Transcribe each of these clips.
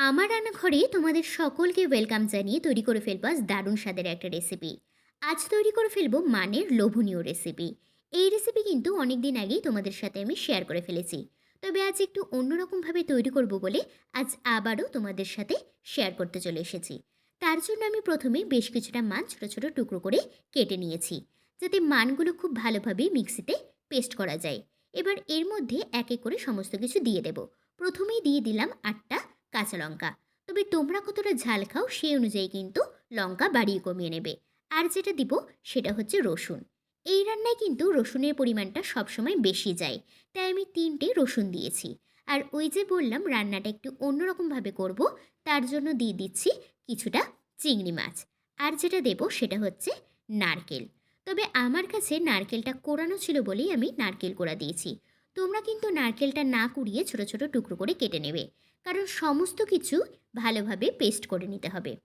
আমার রান্নাঘরে তোমাদের সকলকে ওয়েলকাম জানিয়ে তৈরি করে ফেলব আজ দারুণ স্বাদের একটা রেসিপি আজ তৈরি করে ফেলব মানের লোভনীয় রেসিপি এই রেসিপি কিন্তু অনেক দিন আগেই তোমাদের সাথে আমি শেয়ার করে ফেলেছি। তবে আজ একটু অন্যরকমভাবে তৈরি করব বলে আজ আবারও তোমাদের সাথে শেয়ার করতে চলে এসেছি। তার জন্য আমি প্রথমে বেশ কিছুটা মান ছোটো ছোটো টুকরো করে কেটে নিয়েছি, যাতে মানগুলো খুব ভালোভাবে মিক্সিতে পেস্ট করা যায়। এবার এর মধ্যে এক এক করে সমস্ত কিছু দিয়ে দেব। প্রথমেই দিয়ে দিলাম আটটা কাঁচা লঙ্কা। তবে তোমরা কতটা ঝাল খাও সেই অনুযায়ী কিন্তু লঙ্কা বাড়িয়ে কমিয়ে নেবে। আর যেটা দিব সেটা হচ্ছে রসুন। এই রান্নায় কিন্তু রসুনের পরিমাণটা সবসময় বেশি যায়। তাই আমি তিনটে রসুন দিয়েছি। আর ওই যে বললাম রান্নাটা একটু অন্যরকমভাবে করব, তার জন্য দিয়ে দিচ্ছি কিছুটা চিংড়ি মাছ। আর যেটা দেব সেটা হচ্ছে নারকেল। তবে আমার কাছে নারকেলটা কোরানো ছিল বলেই আমি নারকেল কোড়া দিয়েছি। তোমরা কিন্তু নারকেলটা না কুড়িয়ে ছোট ছোট টুকরো করে কেটে নেবে। কারণ সমস্ত কিছু ভালোভাবে পেস্ট করে নিতে হবে।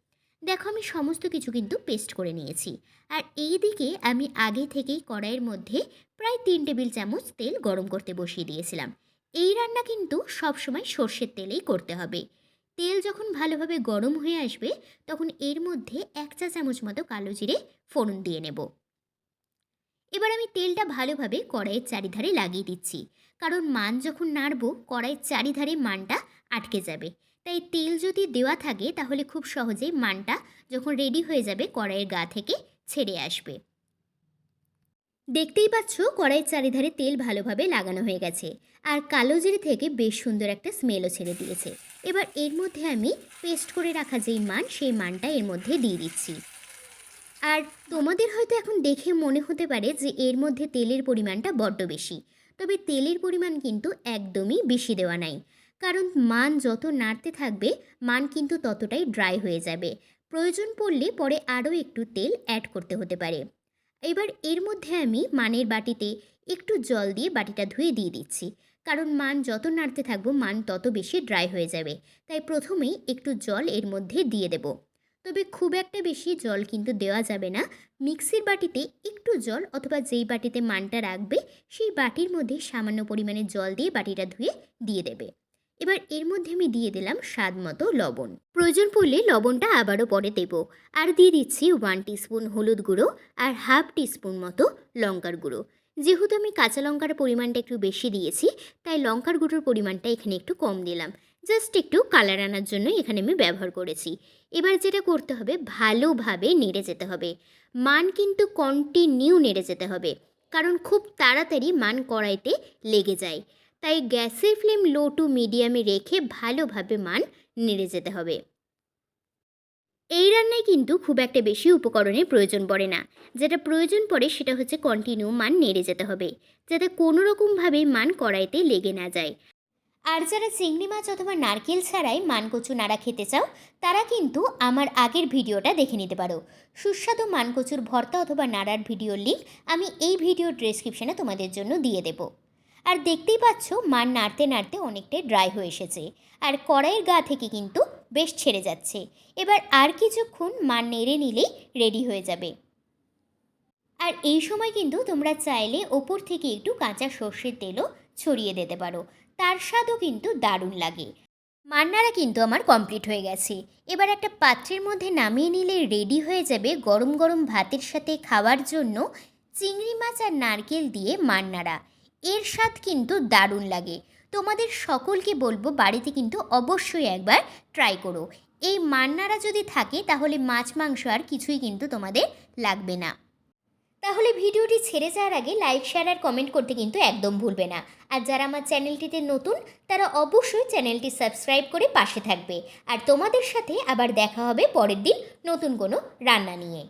দেখো আমি সমস্ত কিছু কিন্তু পেস্ট করে নিয়েছি। আর এই দিকে আমি আগে থেকেই কড়াইয়ের মধ্যে প্রায় তিন টেবিল চামচ তেল গরম করতে বসিয়ে দিয়েছিলাম। এই রান্না কিন্তু সবসময় সর্ষের তেলেই করতে হবে। তেল যখন ভালোভাবে গরম হয়ে আসবে, তখন এর মধ্যে এক চা চামচ মতো কালো জিরে ফোড়ন দিয়ে নেব। এবার আমি তেলটা ভালোভাবে কড়াইয়ের চারিধারে লাগিয়ে দিচ্ছি। কারণ মান যখন নাড়বো, কড়াইয়ের চারিধারে মানটা আটকে যাবে। তাই তেল যদি দেওয়া থাকে, তাহলে খুব সহজেই মানটা যখন রেডি হয়ে যাবে, কড়াইয়ের গা থেকে ছেড়ে আসবে। দেখতেই পাচ্ছ, কড়াইয়ের চারিধারে তেল ভালোভাবে লাগানো হয়ে গেছে। আর কালো জিরে থেকে বেশ সুন্দর একটা স্মেলও ছেড়ে দিয়েছে। এবার এর মধ্যে আমি পেস্ট করে রাখা যেই মান, সেই মানটা এর মধ্যে দিয়ে দিচ্ছি। আর তোমাদের হয়তো এখন দেখে মনে হতে পারে যে এর মধ্যে তেলের পরিমাণটা বড্ড বেশি। তবে তেলের পরিমাণ কিন্তু একদমই বেশি দেওয়া নাই। কারণ মান যত নাড়তে থাকবে, মান কিন্তু ততটাই ড্রাই হয়ে যাবে। প্রয়োজন পড়লে পরে আরও একটু তেল অ্যাড করতে হতে পারে। এবার এর মধ্যে আমি মানের বাটিতে একটু জল দিয়ে বাটিটা ধুয়ে দিয়ে দিচ্ছি। কারণ মান যত নাড়তে থাকব, মান তত বেশি ড্রাই হয়ে যাবে। তাই প্রথমেই একটু জল এর মধ্যে দিয়ে দেব। তবে খুব একটা বেশি জল কিন্তু দেওয়া যাবে না। মিক্সির বাটিতে একটু জল অথবা যেই বাটিতে মানটা রাখবে, সেই বাটির মধ্যে সামান্য পরিমাণে জল দিয়ে বাটিটা ধুয়ে দিয়ে দেবে। এবার এর মধ্যে আমি দিয়ে দিলাম স্বাদ মতো লবণ। প্রয়োজন পড়লে লবণটা আবারও পরে দেব। আর দিয়ে দিচ্ছি ওয়ান টিস্পুন হলুদ গুঁড়ো আর হাফ টিস্পুন মতো লঙ্কার গুঁড়ো। যেহেতু আমি কাঁচা লঙ্কার পরিমাণটা একটু বেশি দিয়েছি, তাই লঙ্কার গুঁড়োর পরিমাণটা এখানে একটু কম দিলাম। জাস্ট একটু কালার আনার জন্য এখানে আমি ব্যবহার করেছি। এবার যেটা করতে হবে, ভালোভাবে নেড়ে যেতে হবে। মান কিন্তু কন্টিনিউ নেড়ে যেতে হবে, কারণ খুব তাড়াতাড়ি মান কড়াইতে লেগে যায়। তাই গ্যাসের ফ্লেম লো টু মিডিয়ামে রেখে ভালোভাবে মান নেড়ে যেতে হবে। এই রান্নায় কিন্তু খুব একটা বেশি উপকরণের প্রয়োজন পড়ে না। যেটা প্রয়োজন পড়ে সেটা হচ্ছে কন্টিনিউ মান নেড়ে যেতে হবে, যাতে কোনো রকমভাবেই মান কড়াইতে লেগে না যায়। আর যারা চিংড়ি মাছ অথবা নারকেল ছাড়াই মানকচু নাড়া খেতে চাও, তারা কিন্তু আমার আগের ভিডিওটা দেখে নিতে পারো। সুস্বাদু মানকচুর ভর্তা অথবা নাড়ার ভিডিওর লিঙ্ক আমি এই ভিডিওর ডেসক্রিপশানে তোমাদের জন্য দিয়ে দেবো। আর দেখতেই পাচ্ছ, মান নাড়তে নাড়তে অনেকটাই ড্রাই হয়ে এসেছে। আর কড়াইয়ের গা থেকে কিন্তু বেশ ছেড়ে যাচ্ছে। এবার আর কিছুক্ষণ মান নেড়ে নিলেই রেডি হয়ে যাবে। আর এই সময় কিন্তু তোমরা চাইলে ওপর থেকে একটু কাঁচা সর্ষের তেলও ছড়িয়ে দিতে পারো। তার স্বাদও কিন্তু দারুণ লাগে। মান্নারা কিন্তু আমার কমপ্লিট হয়ে গেছে। এবার একটা পাত্রের মধ্যে নামিয়ে নিলে রেডি হয়ে যাবে গরম গরম ভাতের সাথে খাওয়ার জন্য চিংড়ি মাছ আর নারকেল দিয়ে মান্নারা। এর স্বাদ কিন্তু দারুণ লাগে। তোমাদের সকলকে বলব বাড়িতে কিন্তু অবশ্যই একবার ট্রাই করো। এই মান্নারা যদি থাকে তাহলে মাছ, মাংস আর কিছুই কিন্তু তোমাদের লাগবে না। তাহলে ভিডিওটি ছেড়ে যাওয়ার আগে লাইক শেয়ার আর কমেন্ট করতে কিন্তু একদম ভুলবে না। আর যারা আমার চ্যানেলটিতে নতুন, তারা অবশ্যই চ্যানেলটি সাবস্ক্রাইব করে পাশে থাকবে। আর তোমাদের সাথে আবার দেখা হবে পরের দিন নতুন কোনো রান্না নিয়ে।